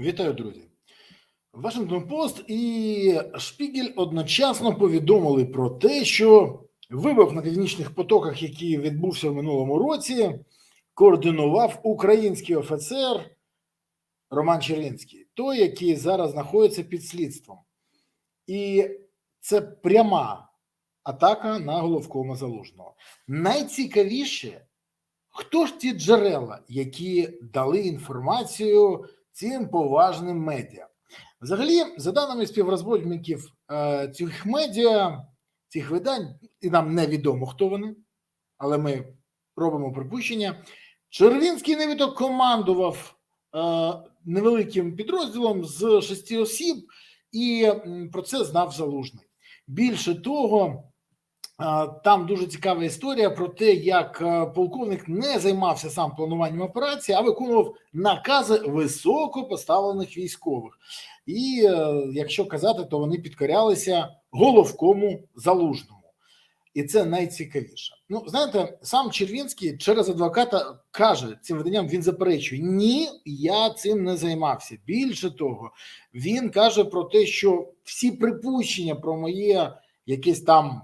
Вітаю, друзі. Вашингтон Пост і Шпігель одночасно повідомили про те, що вибух на північних потоках, який відбувся в минулому році, координував український офіцер Роман Червінський, той, який зараз знаходиться під слідством. І це пряма атака на головкома залужного. Найцікавіше, хто ж ті джерела, які дали інформацію цим поважним медіа. Взагалі, за даними співрозмовників е, цих медіа, цих видань, і нам невідомо, хто вони, але ми робимо припущення. Червінський нібито командував е, невеликим підрозділом з шести осіб, і про це знав залужний. Більше того, Там дуже цікава історія про те, як е, полковник не займався сам плануванням операції, а виконував накази високо поставлених військових. І е, якщо казати, то вони підкорялися головкому залужному. І це найцікавіше. Ну, знаєте, сам Червінський через адвоката каже цим виданням, він заперечує: ні, я цим не займався. Більше того, він каже про те, що всі припущення про моє якесь там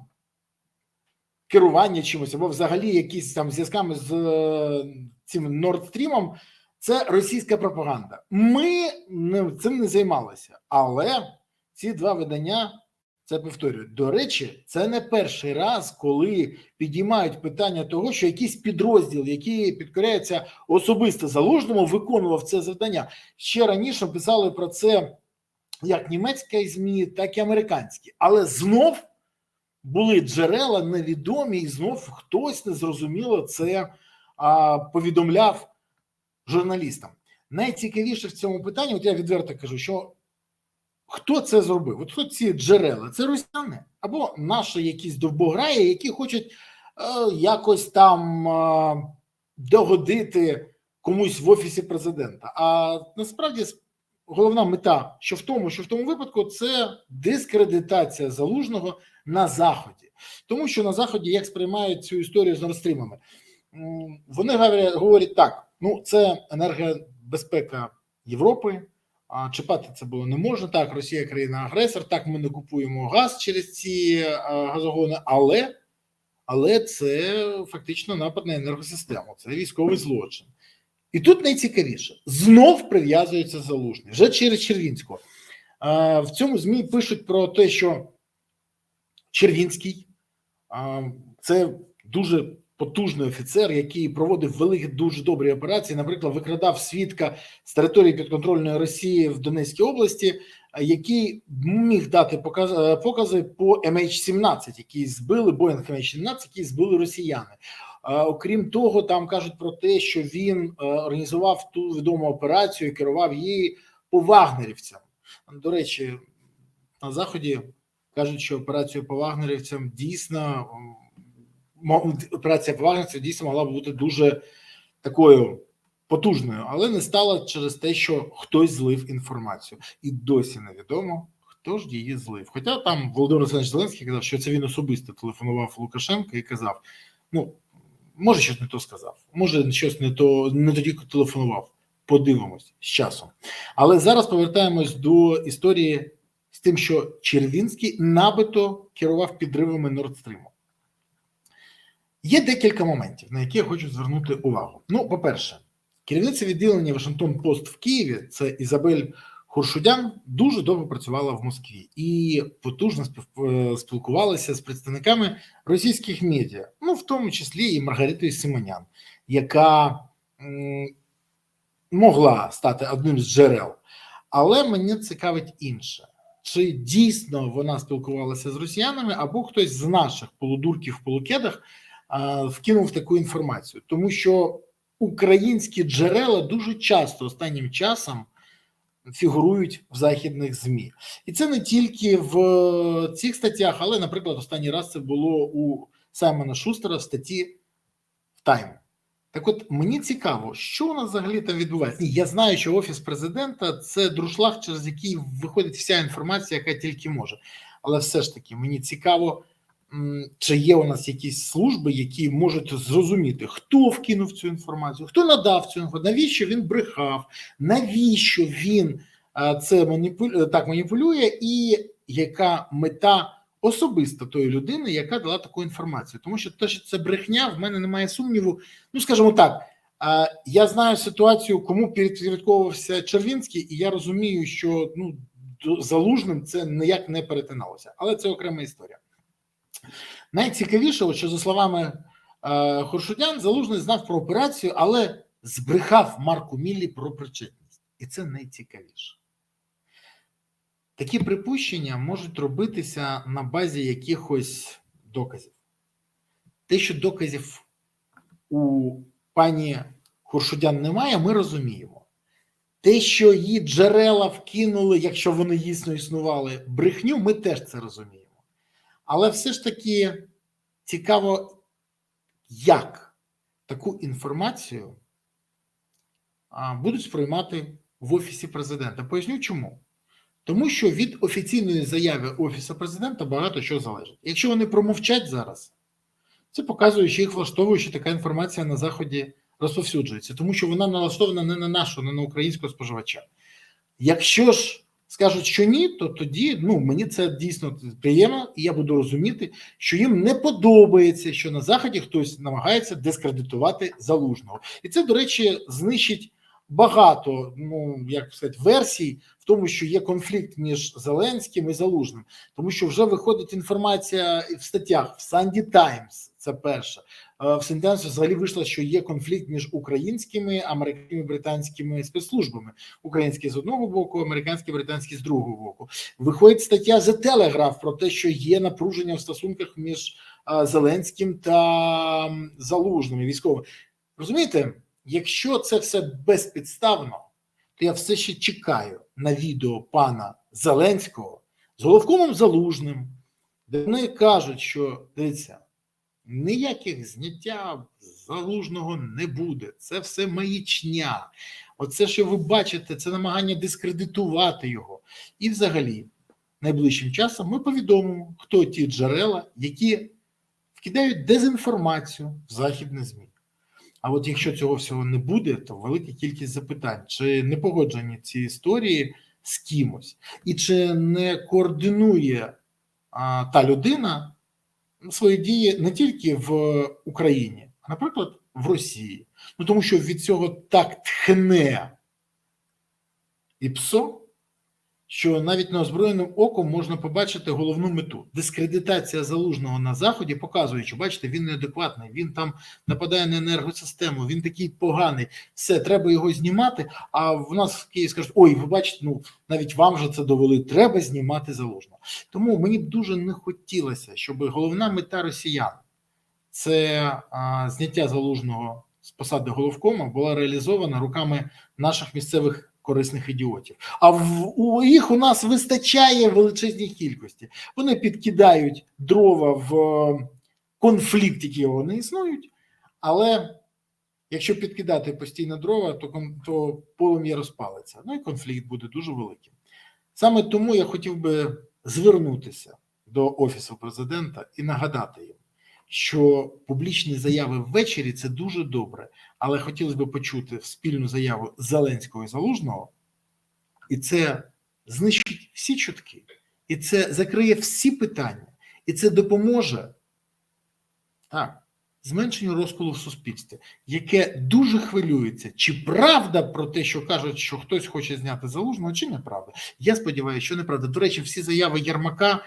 керування чимось, або взагалі якісь там зв'язками з е, цим Нордстрімом, це російська пропаганда. Ми цим не займалися, але ці два видання це повторюють. До речі, це не перший раз, коли підіймають питання того, що якийсь підрозділ, який підкоряється особисто залужному, виконував це завдання. Ще раніше писали про це як німецька ЗМІ, так і американські, але знов були джерела невідомі, і знов хтось незрозуміло це а, повідомляв журналістам. Найцікавіше в цьому питанні, от я відверто кажу, що хто це зробив? От хто ці джерела? Це росіяни або наші якісь довбограї, які хочуть е, якось там е, догодити комусь в офісі президента. А насправді головна мета, що в тому, що в тому випадку, це дискредитація залужного на заході, тому що на заході як сприймають цю історію з Нордстрімами, вони говорять, так: ну це енергобезпека Європи. А чіпати це було не можна. Так, Росія країна-агресор. Так, ми не купуємо газ через ці газогони, але але це фактично напад на енергосистему, це військовий злочин. І тут найцікавіше знов прив'язується залужний вже через Червінського. В цьому ЗМІ пишуть про те, що Червінський це дуже потужний офіцер, який проводив великі дуже добрі операції. Наприклад, викрадав свідка з території підконтрольної Росії в Донецькій області, який міг дати е, покази по MH17, які збили Боїнг MH17, які збили росіяни. Окрім того, там кажуть про те, що він е, організував ту відому операцію, і керував її по вагнерівцям. До речі, на заході кажуть, що операцію по вагнерівцям дійсно операція по вагнерівцям дійсно могла б бути дуже такою потужною, але не стала через те, що хтось злив інформацію, і досі невідомо. Хто ж її злив? Хоча там Володимир Олександрович Зеленський казав, що це він особисто телефонував Лукашенко і казав: ну, може, щось не то сказав, може, щось не то не тоді телефонував. Подивимось з часом. Але зараз повертаємось до історії з тим, що Червінський набито керував підривами Нордстріму. Є декілька моментів, на які я хочу звернути увагу. Ну, по-перше, керівниця відділення Вашингтон Пост в Києві, це Ізабель Хуршудян, дуже довго працювала в Москві і потужно е, спілкувалася з представниками російських медіа, ну в тому числі і Маргаритою Симонян, яка могла стати одним з джерел. Але мене цікавить інше. Чи дійсно вона спілкувалася з росіянами, або хтось з наших полудурків в полукедах вкинув таку інформацію, тому що українські джерела дуже часто останнім часом фігурують в західних змі, і це не тільки в цих статтях, але, наприклад, останній раз це було у Саймона Шустера в статті в Тайм. Так, от мені цікаво, що у нас взагалі там відбувається. Ні, я знаю, що офіс президента це друшлаг, через який виходить вся інформація, яка тільки може. Але все ж таки мені цікаво, чи є у нас якісь служби, які можуть зрозуміти, хто вкинув цю інформацію, хто надав цю інформацію, навіщо він брехав, навіщо він це маніпулює, так маніпулює, і яка мета особиста тої людини, яка дала таку інформацію. Тому що те, що це брехня, в мене немає сумніву. Ну, скажімо так, я знаю ситуацію, кому підпорядковувався Червінський, і я розумію, що ну залужним це ніяк не перетиналося, але це окрема історія. Найцікавіше, що за словами е, Хоршудян, Залужний знав про операцію, але збрехав Марку Міллі про причетність. І це найцікавіше. Такі припущення можуть робитися на базі якихось доказів. Те, що доказів у пані Хоршудян немає, ми розуміємо. Те, що її джерела вкинули, якщо вони дійсно існували, брехню, ми теж це розуміємо. Але все ж таки цікаво, як таку інформацію будуть сприймати в Офісі президента. Поясню чому. Тому що від офіційної заяви Офісу президента багато що залежить. Якщо вони промовчать зараз, це показує, що їх влаштовує, що така інформація на Заході розповсюджується, тому що вона налаштована не на нашого, не на українського споживача. Якщо ж скажуть, що ні, то тоді ну мені це дійсно приємно, і я буду розуміти, що їм не подобається, що на заході хтось намагається дискредитувати залужного, і це, до речі, знищить багато ну як сказати, версій в тому, що є конфлікт між Зеленським і Залужним, тому що вже виходить інформація в статтях в Санді Таймс. Це перше в Сентенсі взагалі вийшло, що є конфлікт між українськими, американськими британськими спецслужбами. Українські з одного боку, американські, британські з другого боку. Виходить стаття The Telegraph про те, що є напруження в стосунках між е, Зеленським та м, Залужним військовими. Розумієте, якщо це все безпідставно, то я все ще чекаю на відео пана Зеленського з головкомом Залужним, де вони кажуть, що дивіться, ніяких зняття залужного не буде. Це все маячня. Оце, що ви бачите, це намагання дискредитувати його. І взагалі, найближчим часом ми повідомимо, хто ті джерела, які вкидають дезінформацію в західне ЗМІ. А от якщо цього всього не буде, то велика кількість запитань, чи не погоджені ці історії з кимось, і чи не координує а, та людина свої дії не тільки в Україні, а, наприклад, в Росії. Ну тому що від цього так тхне і псо, що навіть неозброєним оком можна побачити головну мету. Дискредитація залужного на заході показує, що бачите, він неадекватний, він там нападає на енергосистему, він такий поганий. Все, треба його знімати. А в нас в Києві скажуть: ой, ви бачите, ну навіть вам же це довели. Треба знімати залужного. Тому мені б дуже не хотілося, щоб головна мета росіян це а, зняття залужного з посади головкома була реалізована руками наших місцевих корисних ідіотів. А в у їх у нас вистачає величезній кількості. Вони підкидають дрова в е, конфлікт, які вони існують, але якщо підкидати постійно дрова, то, то полум'я розпалиться. Ну і конфлікт буде дуже великим. Саме тому я хотів би звернутися до офісу президента і нагадати їм, що публічні заяви ввечері це дуже добре, але хотілося б почути спільну заяву Зеленського і Залужного, і це знищить всі чутки, і це закриє всі питання, і це допоможе так, зменшенню розколу в суспільстві, яке дуже хвилюється, чи правда про те, що кажуть, що хтось хоче зняти залужного, чи неправда. Я сподіваюся, що неправда. До речі, всі заяви Єрмака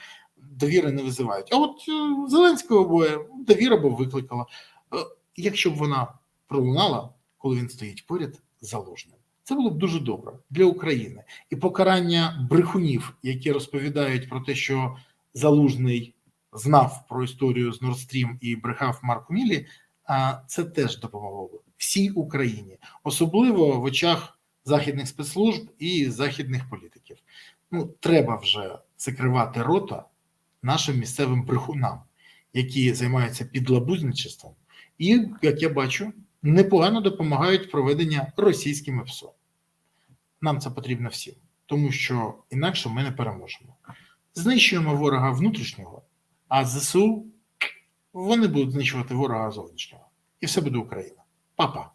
довіри не визивають. А от е, Зеленського боє довіра б викликала. Е, Якщо б вона пролунала, коли він стоїть поряд з залужним. Це було б дуже добре для України і покарання брехунів, які розповідають про те, що залужний знав про історію з Stream і брехав Марку Мілі. Це теж допомогло б всій Україні, особливо в очах західних спецслужб і західних політиків. Ну треба вже закривати рота нашим місцевим брехунам, які займаються підлабузничеством, і як я бачу, непогано допомагають проведення російськими ПСО. Нам це потрібно всім, тому що інакше ми не переможемо. Знищуємо ворога внутрішнього, а ЗСУ вони будуть знищувати ворога зовнішнього. І все буде Україна. Па-па.